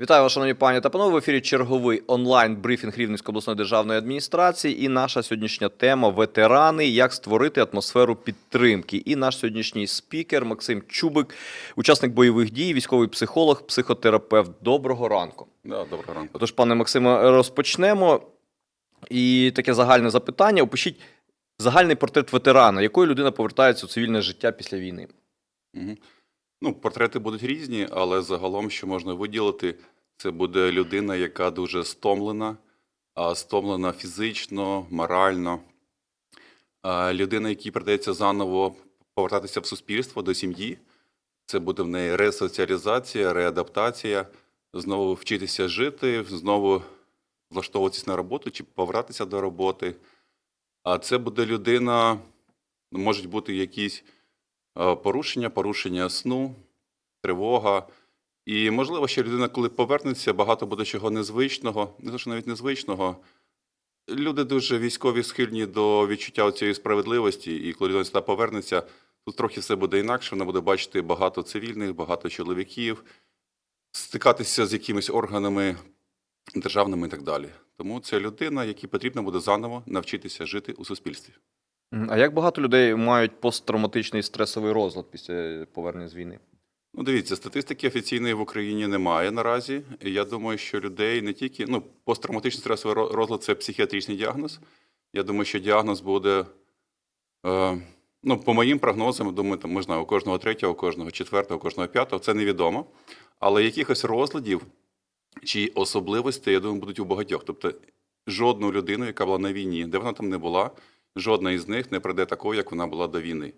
Вітаю вас, шановні пані та панове. В ефірі черговий онлайн брифінг Рівненської обласної державної адміністрації. І наша сьогоднішня тема ветерани. Як створити атмосферу підтримки. І наш сьогоднішній спікер Максим Чубик, учасник бойових дій, військовий психолог, психотерапевт. Доброго ранку. Да, доброго ранку. Отож, пане Максиме, розпочнемо. І таке загальне запитання. Опишіть загальний портрет ветерана, якою людина повертається у цивільне життя після війни. Угу. Ну, портрети будуть різні, але загалом, що можна виділити, це буде людина, яка дуже стомлена, а стомлена фізично, морально. А людина, якій придеться заново повертатися в суспільство до сім'ї. Це буде в неї ресоціалізація, реадаптація, знову вчитися жити, знову влаштовуватися на роботу чи повертатися до роботи. А це буде людина, ну, можуть бути якісь порушення, порушення сну, тривога. І, можливо, ще людина, коли повернеться, багато буде чого незвичного, не те, що навіть незвичного. Люди дуже військові схильні до відчуття цієї справедливості, і коли людина сюди повернеться, тут трохи все буде інакше. Вона буде бачити багато цивільних, багато чоловіків, стикатися з якимись органами державними і так далі. Тому це людина, якій потрібно буде заново навчитися жити у суспільстві. А як багато людей мають посттравматичний стресовий розлад після повернення з війни? Ну, дивіться, статистики офіційної в Україні немає наразі. Я думаю, що людей не тільки ну, посттравматичний стресовий ро- розлад це психіатричний діагноз. Я думаю, що діагноз буде, е, ну, по моїм прогнозам, думаю, там, знаю, у кожного третього, у кожного четвертого, у кожного п'ятого, це невідомо. Але якихось розладів чи особливостей, я думаю, будуть у багатьох. Тобто, жодну людину, яка була на війні, де вона там не була, жодна із них не прийде такою, як вона була до війни.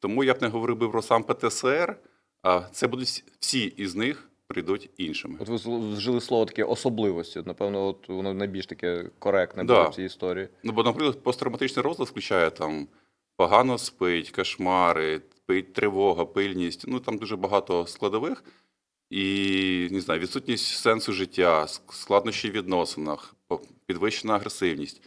Тому я б не говорив би про сам ПТСР, а це будуть всі- із них прийдуть іншими. От ви вжили слово таке особливості. Напевно, от воно найбільш таке коректне Да. було в цій історії. Ну, бо, наприклад, посттравматичний розлад включає там погано спить, кошмари, спить тривога, пильність. Ну там дуже багато складових. І не знаю, відсутність сенсу життя, складнощі в відносинах, підвищена агресивність.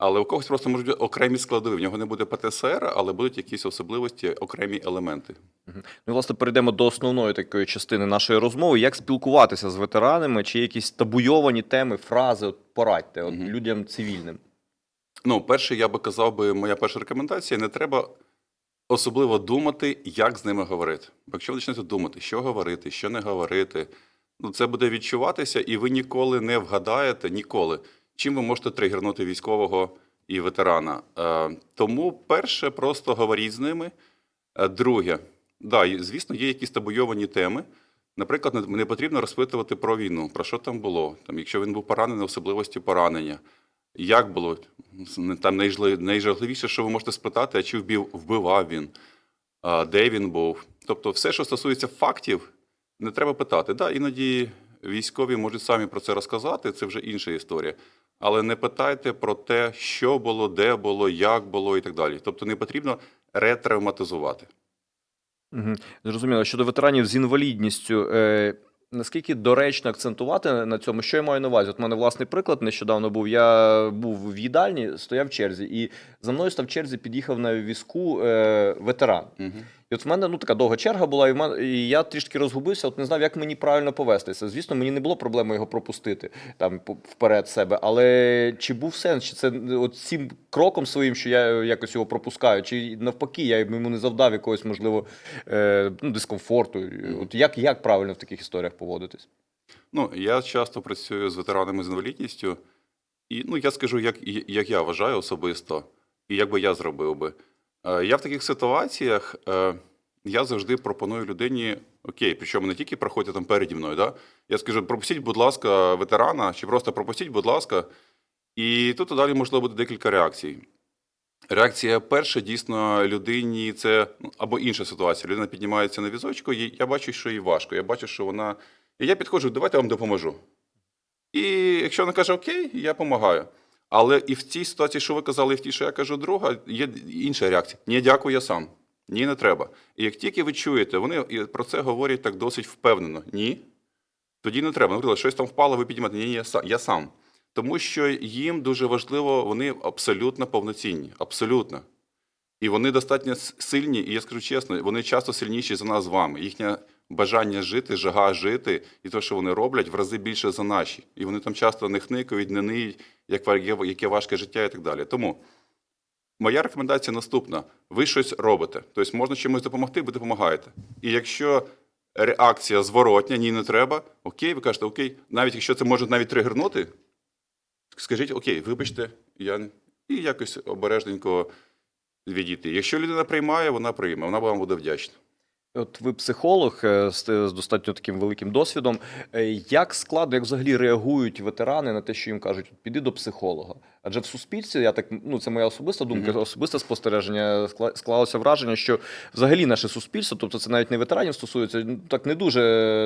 Але у когось просто можуть бути окремі складові. В нього не буде ПТСР, але будуть якісь особливості, окремі елементи. Ну, і, власне, перейдемо до основної такої частини нашої розмови. Як спілкуватися з ветеранами, чи якісь табуйовані теми, фрази, от порадьте от, Мгм. людям цивільним. Ну, перше, я би казав би, моя перша рекомендація: не треба особливо думати, як з ними говорити. Бо якщо ви почнете думати, що говорити, що не говорити, ну це буде відчуватися, і ви ніколи не вгадаєте, ніколи, чим ви можете тригернути військового і ветерана. Е, тому, перше, просто говоріть з ними. Е, друге, да, звісно, є якісь табуйовані теми. Наприклад, не- потрібно розпитувати про війну, про що там було, там, якщо він був поранений, особливості поранення. Як було? Там найжахливіше, що ви можете спитати, а чи вбив, вбивав він, а, де він був. Тобто, все, що стосується фактів, не треба питати. Да, іноді військові можуть самі про це розказати, це вже інша історія. Але не питайте про те, що було, де було, як було і так далі. Тобто не потрібно ретравматизувати. Угу. Зрозуміло. Щодо ветеранів з інвалідністю, е, наскільки доречно акцентувати на цьому, що я маю на увазі? От у мене власний приклад нещодавно був. Я був в їдальні, стояв в черзі, і за мною став в черзі, під'їхав на візку е, ветеран. Угу. І от в мене ну така довга черга була, і, в мене, і я трішки розгубився, от не знав, як мені правильно повестися. Звісно, мені не було проблеми його пропустити там вперед себе. Але чи був сенс, чи це от цим кроком своїм, що я якось його пропускаю, чи навпаки, я йому не завдав якогось, можливо, е, ну, дискомфорту. От як, як правильно в таких історіях поводитись? Ну, я часто працюю з ветеранами з інвалідністю, і ну, я скажу, як, як я вважаю особисто, і як би я зробив би. Е, Я в таких ситуаціях е, я завжди пропоную людині, окей, причому не тільки проходять там переді мною, да? я скажу, пропустіть, будь ласка, ветерана, чи просто пропустіть, будь ласка. І тут далі можливо буде декілька реакцій. Реакція перша, дійсно, людині це ну, або інша ситуація. Людина піднімається на візочку, і я бачу, що їй важко. Я бачу, що вона. І я підходжу, давайте я вам допоможу. І якщо вона каже окей, я допомагаю. Але і в цій ситуації, що ви казали, і в тій, що я кажу, друга, є інша реакція. Ні, дякую, я сам. Ні, не треба. І як тільки ви чуєте, вони про це говорять так досить впевнено. Ні, тоді не треба. Наприклад, щось там впало, ви піднімаєте. Ні, ні. Я сам. Тому що їм дуже важливо, вони абсолютно повноцінні. Абсолютно. І вони достатньо сильні, і я скажу чесно, вони часто сильніші за нас з вами. Їхня бажання жити, жага жити, і те, що вони роблять, в рази більше за наші. І вони там часто не хникають, не ниють, як яке- важке життя і так далі. Тому моя рекомендація наступна: ви щось робите. Тобто можна чимось допомогти, ви допомагаєте. І якщо реакція зворотня, ні, не треба, окей, ви кажете, окей, навіть якщо це може навіть тригернути, скажіть, окей, вибачте, я і якось обережненько відійти. Якщо людина приймає, вона прийме, вона вам буде вдячна. От ви психолог е, з, з достатньо таким великим досвідом. Е, Як складно, як взагалі реагують ветерани на те, що їм кажуть, піди до психолога? Адже в суспільстві, я так ну це моя особиста думка, Мгм. особисте спостереження, склалося враження, що взагалі наше суспільство, тобто це навіть не ветеранів стосується, ну, так не дуже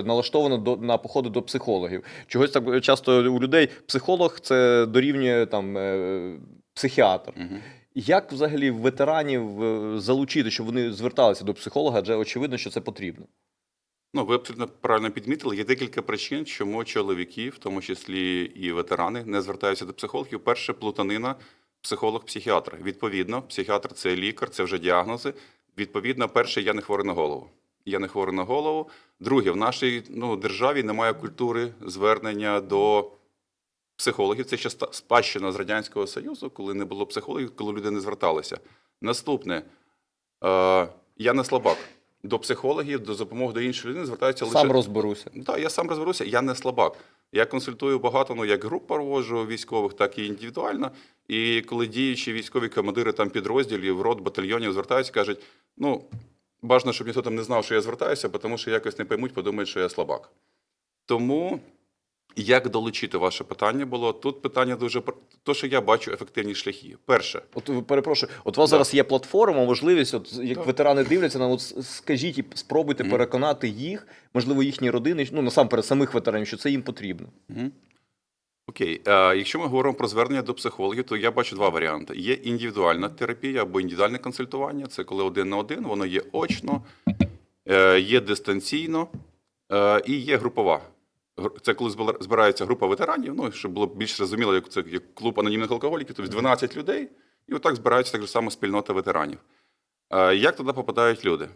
налаштовано до на походи до психологів. Чогось так часто у людей психолог це дорівнює там е, психіатр. Угу. Як взагалі ветеранів е, залучити, щоб вони зверталися до психолога, адже очевидно, що це потрібно. Ну, ви абсолютно правильно підмітили. Є декілька причин, чому чоловіки, в тому числі і ветерани, не звертаються до психологів. Перше, плутанина, психолог-психіатр. Відповідно, психіатр це лікар, це вже діагнози. Відповідно, перше, я не хворий на голову. Я не хворий на голову. Друге, в нашій ну, державі немає культури звернення до психологів. Це ще спадщина з Радянського Союзу, коли не було психологів, коли люди не зверталися. Наступне, е, я не слабак. До психологів, до допомоги до іншої людини звертаються лише Сам розберуся. так, я сам розберуся, я не слабак. Я консультую багато, ну як груп проводжу військових, так і індивідуально. І коли діючі військові командири там підрозділів, рот, батальйонів звертаються, кажуть: ну, бажано, щоб ніхто там не знав, що я звертаюся, тому що якось не поймуть, подумають, що я слабак. Тому як долучити ваше питання було? Тут питання дуже про то, що я бачу ефективні шляхи. Перше, От перепрошую, от у вас Да. зараз є платформа, можливість, от як Так. ветерани дивляться на от скажіть і спробуйте Мгм. переконати їх, можливо, їхні родини, ну насамперед самих ветеранів, що це їм потрібно. Угу. Окей, е, якщо ми говоримо про звернення до психологів, то я бачу два варіанти: є індивідуальна терапія або індивідуальне консультування. Це коли один на один, воно є очно, е, є дистанційно е, і є групова. Це коли збира- збирається група ветеранів, ну щоб було більш зрозуміло, як це як клуб анонімних алкоголіків, тобто 12 людей, і отак збирається так же само спільнота ветеранів. Е, Як туди попадають люди,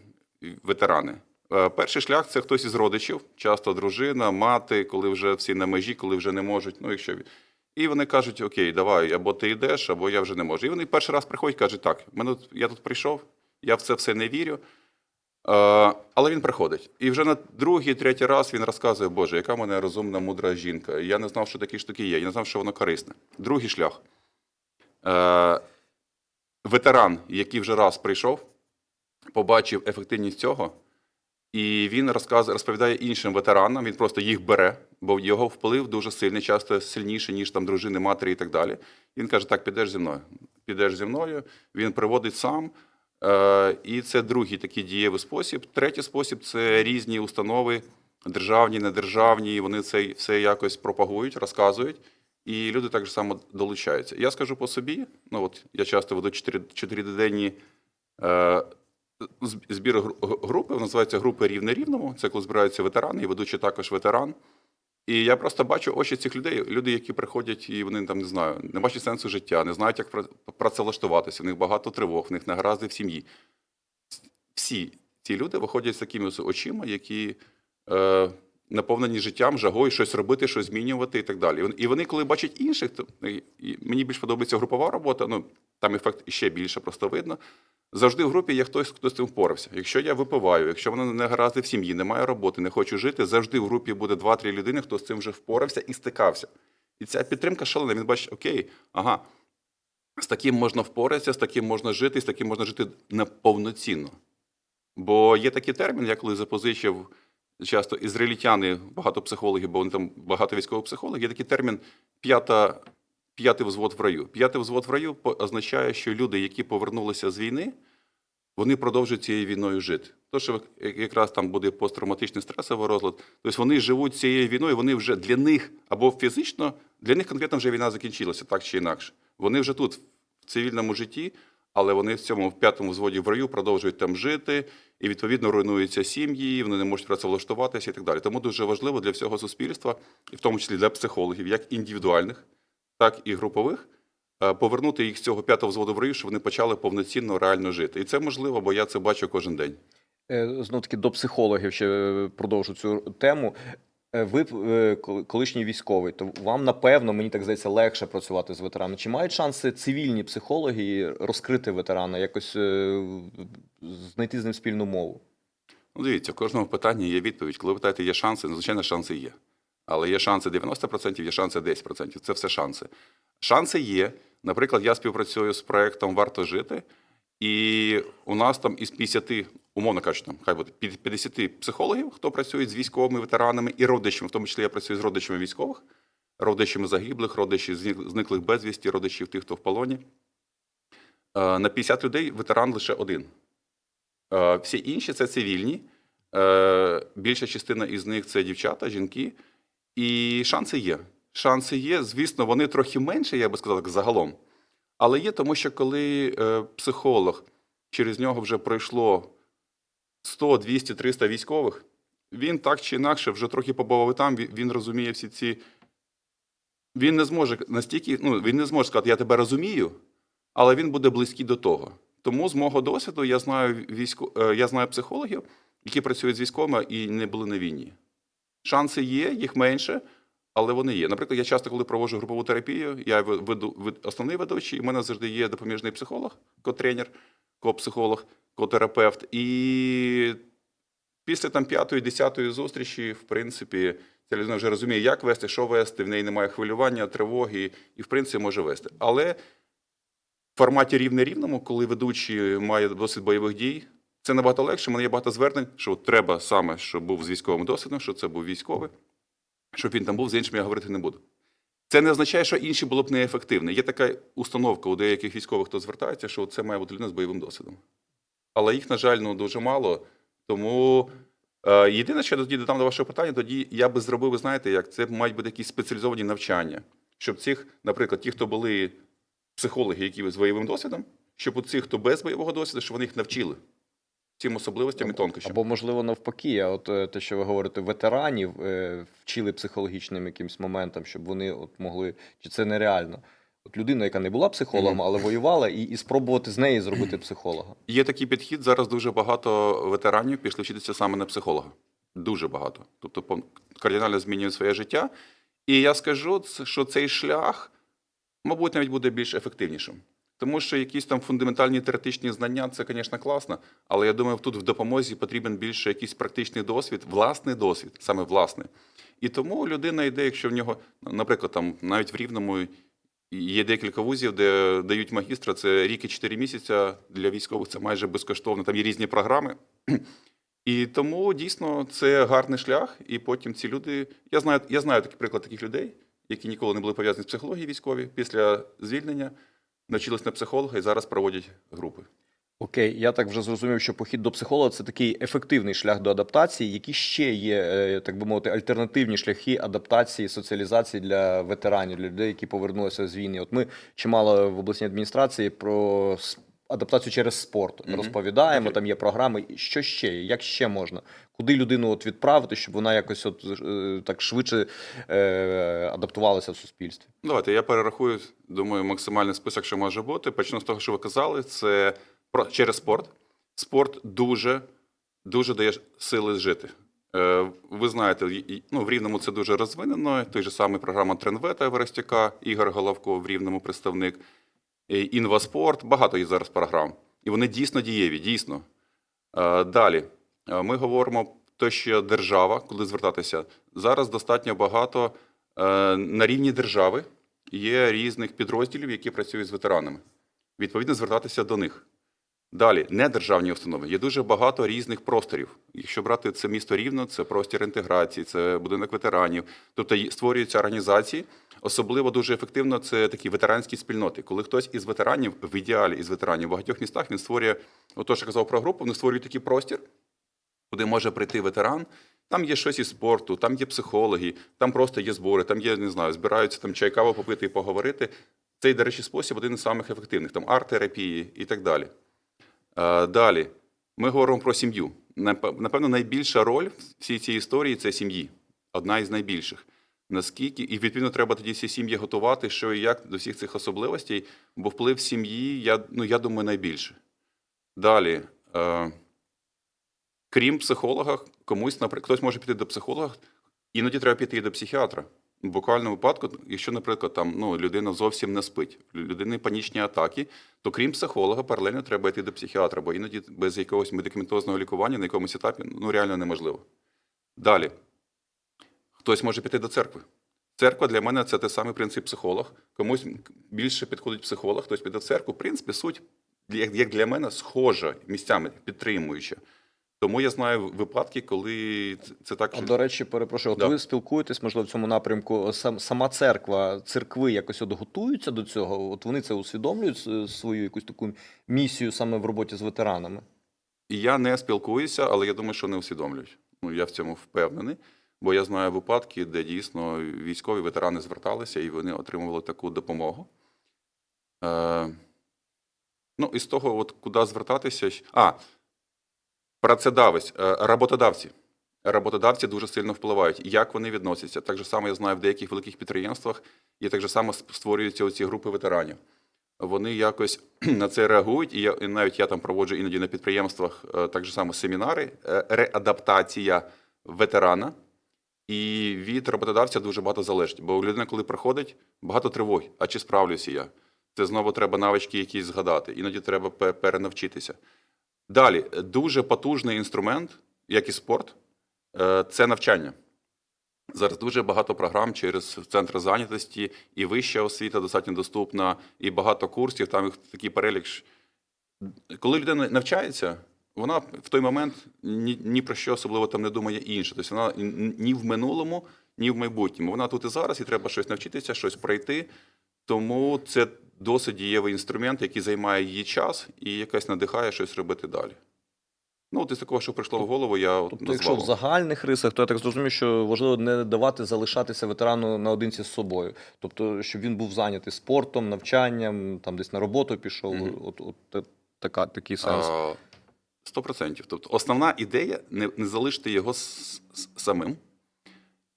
ветерани? Е, Перший шлях це хтось із родичів, часто дружина, мати, коли вже всі на межі, коли вже не можуть. Ну, якщо і вони кажуть: Окей, давай, або ти йдеш, або я вже не можу. І вони перший раз приходять, кажуть, так, мене тут- я тут прийшов, я в це все не вірю. Е, але він приходить. І вже на другий, третій раз він розказує, Боже, яка в мене розумна, мудра жінка. Я не знав, що такі штуки є, я не знав, що воно корисне. Другий шлях. Е, ветеран, який вже раз прийшов, побачив ефективність цього, і він розповідає іншим ветеранам, він просто їх бере, бо його вплив дуже сильний, часто сильніший, ніж там дружини, матері і так далі. Він каже: так, підеш зі мною. Підеш зі мною, він приводить сам. Е, і це другий такий дієвий спосіб. Третій спосіб це різні установи, державні, недержавні, вони це все якось пропагують, розказують. І люди так само долучаються. Я скажу по собі: ну от я часто веду чотири- чотириденні е, збір гру- групи, називається групи рівне рівному. Це коли збираються ветерани, і ведучий також ветеран. І я просто бачу очі цих людей, люди, які приходять, і вони там не знаю, не бачать сенсу життя, не знають, як працевлаштуватися. В них багато тривог, в них негаразди в сім'ї. Всі ці люди виходять з такими очима, які е, наповнені життям, жагою, щось робити, щось змінювати і так далі. І вони- коли бачать інших, то і- і мені більш подобається групова робота. Ну там ефект ще більше просто видно. Завжди в групі є хтось, хто з цим впорався. Якщо я випиваю, якщо воно не гаразди в сім'ї, немає роботи, не хочу жити, завжди в групі буде 2-3 людини, хто з цим вже впорався і стикався. І ця підтримка шалена. Він бачить, окей, ага, з таким можна впоратися, з таким можна жити, з таким можна жити неповноцінно. Бо є такий термін, я коли запозичив часто ізраїльтяни, багато психологів, бо вони там багато військових психологів, є такий термін п'ята, п'ятий взвод в раю. П'ятий взвод в раю означає, що люди, які повернулися з війни, вони продовжують цією війною жити. То, що якраз там буде посттравматичний стресовий розлад, тобто вони живуть цією війною, вони вже для них або фізично, для них конкретно вже війна закінчилася, так чи інакше. Вони вже тут, в цивільному житті, але вони в цьому в п'ятому взводі в раю продовжують там жити, і відповідно руйнуються сім'ї, вони не можуть працевлаштуватися і так далі. Тому дуже важливо для всього суспільства, і в тому числі для психологів, як індивідуальних, так і групових, е, повернути їх з цього п'ятого взводу в раю, щоб вони почали повноцінно реально жити. І це можливо, бо я це бачу кожен день. Знов таки до психологів ще е, продовжу цю тему. Е, Ви е, колишній військовий, то вам напевно, мені так здається, легше працювати з ветеранами. Чи мають шанси цивільні психологи розкрити ветерана, якось е, знайти з ним спільну мову? Ну, дивіться, в кожному питанні є відповідь. Коли ви питаєте, є шанси, ну, звичайно, шанси є. Але є шанси 90%, є шанси 10%. Це все шанси. Шанси є. Наприклад, я співпрацюю з проєктом Варто жити, і у нас там із 50, умовно кажучи, там, хай буде 50 психологів, хто працює з військовими ветеранами і родичами, в тому числі я працюю з родичами військових, родичами загиблих, родичі зниклих безвісті, родичів тих, хто в полоні. Е, На 50 людей ветеран лише один. Е, Всі інші це цивільні. Е, Більша частина із них це дівчата, жінки. І шанси є. Шанси є. Звісно, вони трохи менше, я би сказав, так, загалом. Але є, тому що коли психолог через нього вже пройшло 100, 200, 300 військових, він так чи інакше вже трохи побував і там, він, розуміє всі ці. Він не зможе настільки, ну, він не зможе сказати, я тебе розумію, але він буде близький до того. Тому з мого досвіду я знаю військо... е, я знаю психологів, які працюють з військовими і не були на війні. Шанси є, їх менше, але вони є. Наприклад, я часто, коли проводжу групову терапію, я ве- веду основний ведучий, і в мене завжди є допоміжний психолог, ко-тренер, ко-психолог, ко-терапевт. І після там п'ятої, десятої зустрічі, в принципі, ця людина вже розуміє, як вести, що вести, в неї немає хвилювання, тривоги, і в принципі може вести. Але в форматі рівне рівному, коли ведучий має досвід бойових дій, це набагато легше. У мене є багато звернень, що треба саме, щоб був з військовим досвідом, що це був військовий, щоб він там був, з іншими я говорити не буду. Це не означає, що інші було б неефективне. Є така установка у деяких військових, хто звертається, що це має бути людина з бойовим досвідом. Але їх, на жаль, ну, дуже мало. Тому е, єдине, що я тоді додам до вашого питання, тоді я би зробив, ви знаєте, як це мають бути якісь спеціалізовані навчання, щоб цих, наприклад, ті, хто були психологи, які з бойовим досвідом, щоб у цих, хто без бойового досвіду, щоб вони їх навчили цим особливостям і тонкощам. Або, можливо, навпаки, а от е, те, що ви говорите, ветеранів е, вчили психологічним якимсь моментам, щоб вони от могли. Чи це нереально? От людина, яка не була психологом, але воювала, і, і спробувати з неї зробити психолога. Є такий підхід. Зараз дуже багато ветеранів пішли вчитися саме на психолога. Дуже багато. Тобто кардинально змінюють своє життя. І я скажу, що цей шлях, мабуть, навіть буде більш ефективнішим. Тому що якісь там фундаментальні теоретичні знання це, звісно, класно, але я думаю, тут в допомозі потрібен більше якийсь практичний досвід, власний досвід, саме власний. І тому людина йде, якщо в нього, наприклад, там навіть в Рівному Є декілька вузів, де дають магістра. Це рік і 4 місяця для військових. Це майже безкоштовно. Там є різні програми. І тому дійсно це гарний шлях. І потім ці люди. Я знаю, я знаю такий приклад таких людей, які ніколи не були пов'язані з психологією військові. Після звільнення навчились на психолога і зараз проводять групи. Окей, я так вже зрозумів, що похід до психолога це такий ефективний шлях до адаптації. Які ще є, е, так би мовити, альтернативні шляхи адаптації, соціалізації для ветеранів, для людей, які повернулися з війни? От ми чимало в обласній адміністрації про адаптацію через спорт Мгм. розповідаємо. Окей. Там є програми. Що ще? є? Як ще можна? Куди людину от відправити, щоб вона якось от е, так швидше е, адаптувалася в суспільстві? Давайте я перерахую, думаю, максимальний список, що може бути. Почну з того, що ви казали. Це через спорт. Спорт дуже, дуже дає сили жити. Е, Ви знаєте, ну, в Рівному це дуже розвинено. Той же самий програма Тренвета Верестюка, Ігор Головко в Рівному представник, Інваспорт. Багато є зараз програм. І вони дійсно дієві, дійсно. Е, Далі. Е, Ми говоримо те, що держава, коли звертатися, зараз достатньо багато на рівні держави є різних підрозділів, які працюють з ветеранами. Відповідно, звертатися до них. Далі, недержавні установи. Є дуже багато різних просторів. Якщо брати це місто Рівно, це простір інтеграції, це будинок ветеранів. Тобто створюються організації. Особливо дуже ефективно це такі ветеранські спільноти. Коли хтось із ветеранів, в ідеалі із ветеранів в багатьох містах він створює, ото що казав про групу, вони створюють такий простір, куди може прийти ветеран. Там є щось із спорту, там є психологи, там просто є збори, там є, не знаю, збираються там чай каву попити і поговорити. Цей, до речі, спосіб один із самих ефективних, там арт-терапії і так далі. Е, Далі, ми говоримо про сім'ю. Напевно, найбільша роль в всій цій історії це сім'ї. Одна із найбільших. Наскільки, і відповідно треба тоді всі сім'ї готувати, що і як до всіх цих особливостей, бо вплив сім'ї, я, ну, я думаю, найбільше. Далі. Е, Крім психолога, комусь, наприклад, хтось може піти до психолога, іноді треба піти і до психіатра. В буквальному випадку, якщо, наприклад, там ну, людина зовсім не спить, людини панічні атаки, то крім психолога, паралельно треба йти до психіатра, бо іноді без якогось медикаментозного лікування на якомусь етапі ну, реально неможливо. Далі. Хтось може піти до церкви. Церква для мене це той самий принцип психолог. Комусь більше підходить психолог, хтось піде в церкву. В принципі, суть, як для мене, схожа місцями підтримуюча. Тому я знаю випадки, коли це- так. А до речі, перепрошую, от Да. ви спілкуєтесь, можливо, в цьому напрямку. Сам сама церква, церкви якось от готуються до цього. От вони це усвідомлюють свою якусь таку місію саме в роботі з ветеранами. Я не спілкуюся, але я думаю, що не усвідомлюють. Ну, я в цьому впевнений, бо я знаю випадки, де дійсно військові ветерани зверталися і вони отримували таку допомогу. Е, ну, і з того, от, куди звертатися. А, працедавець, е, роботодавці. Роботодавці дуже сильно впливають. Як вони відносяться? Так же само я знаю в деяких великих підприємствах, і так же само створюються оці групи ветеранів вони якось на це реагують, і, я, і навіть я там проводжу іноді на підприємствах е, так же само семінари, е, реадаптація ветерана. І від роботодавця дуже багато залежить. Бо людина, коли приходить, багато тривог. А чи справлюся я? Це знову треба навички якісь згадати. Іноді треба перенавчитися. Далі, дуже потужний інструмент, як і спорт, е, це навчання. Зараз дуже багато програм через центр зайнятості, і вища освіта достатньо доступна, і багато курсів. Там їх такий перелік. Коли людина навчається, вона в той момент ні, ні про що особливо там не думає інше. Тобто вона ні в минулому, ні в майбутньому. Вона тут і зараз, і треба щось навчитися, щось пройти. Тому це досить дієвий інструмент, який займає її час і якось надихає щось робити далі. Ну, от із такого, що прийшло в голову, я от Тобто, назвав. якщо в загальних рисах, то я так зрозумів, що важливо не давати залишатися ветерану наодинці з собою. Тобто, щоб він був зайнятий спортом, навчанням, там десь на роботу пішов. Мгм. От, от, та- така, такий сенс. Сто процентів. Тобто, основна ідея не, не залишити його с- с- самим.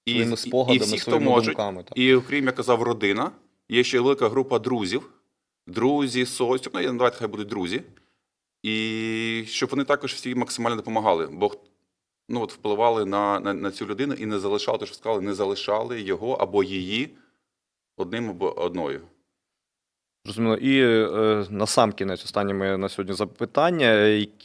своїми і спогадами, всі, хто можуть, думками. Так. і окрім, я казав, родина, є ще велика група друзів, друзі, соціум, ну, давайте хай будуть друзі. І щоб вони також всі максимально допомагали, бо ну, от впливали на, на, на цю людину і не залишали, то що сказали, не залишали його або її одним або одною. Зрозуміло. І е, на сам кінець, останнє моє на сьогодні запитання.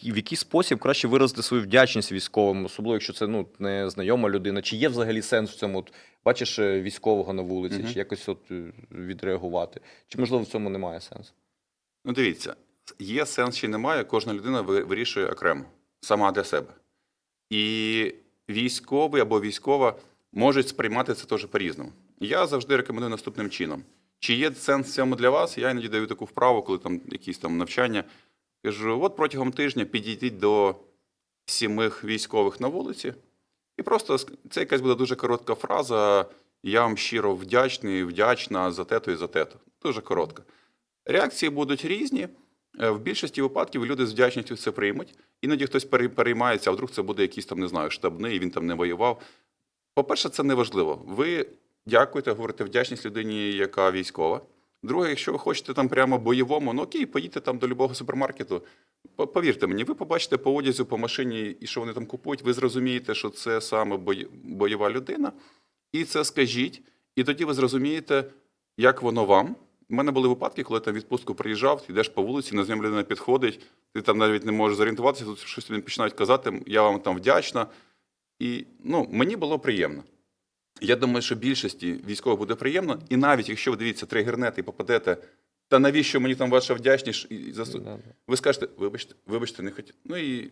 В який спосіб краще виразити свою вдячність військовим, особливо якщо це ну, не знайома людина? Чи є взагалі сенс в цьому? От, бачиш е, військового на вулиці, Мгм. чи якось от е, відреагувати? Чи можливо в цьому немає сенсу? Ну, дивіться, є сенс чи немає, кожна людина вирішує окремо, сама для себе. І військовий або військова можуть сприймати це теж по-різному. Я завжди рекомендую наступним чином. Чи є сенс в цьому для вас? Я іноді даю таку вправу, коли там якісь там навчання. Кажу: от протягом тижня підійдіть до сімих військових на вулиці, і просто це якась буде дуже коротка фраза. Я вам щиро вдячний, вдячна за те-то і за те-то. Дуже коротка. Реакції будуть різні. Е, В більшості випадків люди з вдячністю це приймуть. Іноді хтось переймається, а вдруг це буде якийсь там, не знаю, штабний, він там не воював. По-перше, це не важливо. Ви дякуєте, говорите вдячність людині, яка військова. Друге, якщо ви хочете там прямо бойовому, ну окей, поїдьте там до любого супермаркету. Повірте мені, ви побачите по одязу, по машині і що вони там купують, ви зрозумієте, що це саме бой- бойова людина. І це скажіть, і тоді ви зрозумієте, як воно вам. У мене були випадки, коли я там відпустку приїжджав, ти йдеш по вулиці, на землю людина підходить, ти там навіть не можеш зорієнтуватися, тут щось тобі починають казати, я вам там вдячна. І ну, мені було приємно. Я думаю, що більшості військових буде приємно, і навіть якщо ви дивіться тригернете і попадете, та навіщо мені там ваша вдячність? І. Ви скажете, вибачте, вибачте, не хотів. Ну і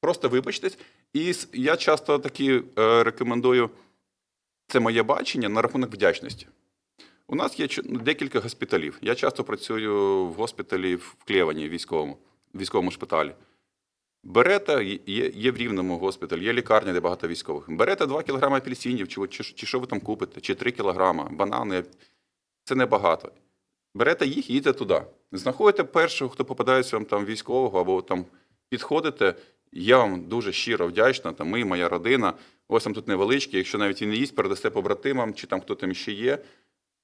просто вибачтесь. І я часто такі е, рекомендую, це моє бачення на рахунок вдячності. У нас є ну, декілька госпіталів. Я часто працюю в госпіталі в Клєвані, військовому, військовому шпиталі. Берете, є, є в рівному госпіталі, є лікарня, де багато військових. Берете 2 кг апельсинів, чи, чи, чи що ви там купите, чи 3 кг, банани. Це небагато. Берете їх і їдете туди. Знаходите першого, хто попадається вам там військового, або там підходите. Я вам дуже щиро вдячна, там ми, моя родина. Ось там тут невеличкі, якщо навіть він не їсть, передасте побратимам, чи там хто там ще є.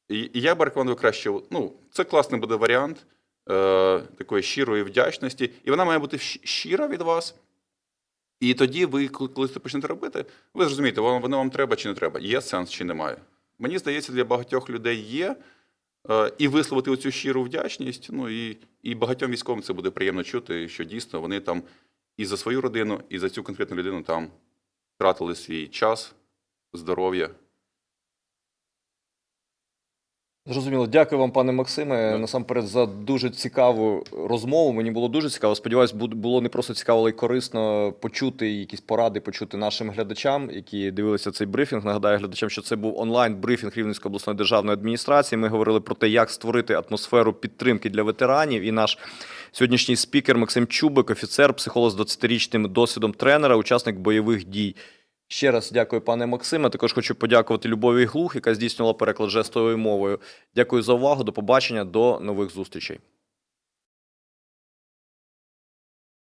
І, і я б рекомендую краще. Ну, це класний буде варіант е, такої щирої вдячності. І вона має бути щира від вас. І тоді ви, коли це почнете робити, ви зрозумієте, воно, воно вам треба чи не треба, є сенс чи немає. Мені здається, для багатьох людей є. Е, І висловити оцю щиру вдячність. Ну і, і багатьом військовим це буде приємно чути, що дійсно вони там і за свою родину, і за цю конкретну людину там втратили свій час, здоров'я. Зрозуміло, дякую вам, пане Максиме. Насамперед за дуже цікаву розмову. Мені було дуже цікаво. Сподіваюсь, було не просто цікаво, але й корисно почути якісь поради, почути нашим глядачам, які дивилися цей брифінг. Нагадаю глядачам, що це був онлайн брифінг Рівненської обласної державної адміністрації. Ми говорили про те, як створити атмосферу підтримки для ветеранів. І наш сьогоднішній спікер Максим Чубик, офіцер, психолог з 20-річним досвідом тренера, учасник бойових дій. Ще раз дякую, пане Максиме. Також хочу подякувати Любові Глух, яка здійснювала переклад жестовою мовою. Дякую за увагу. До побачення, до нових зустрічей.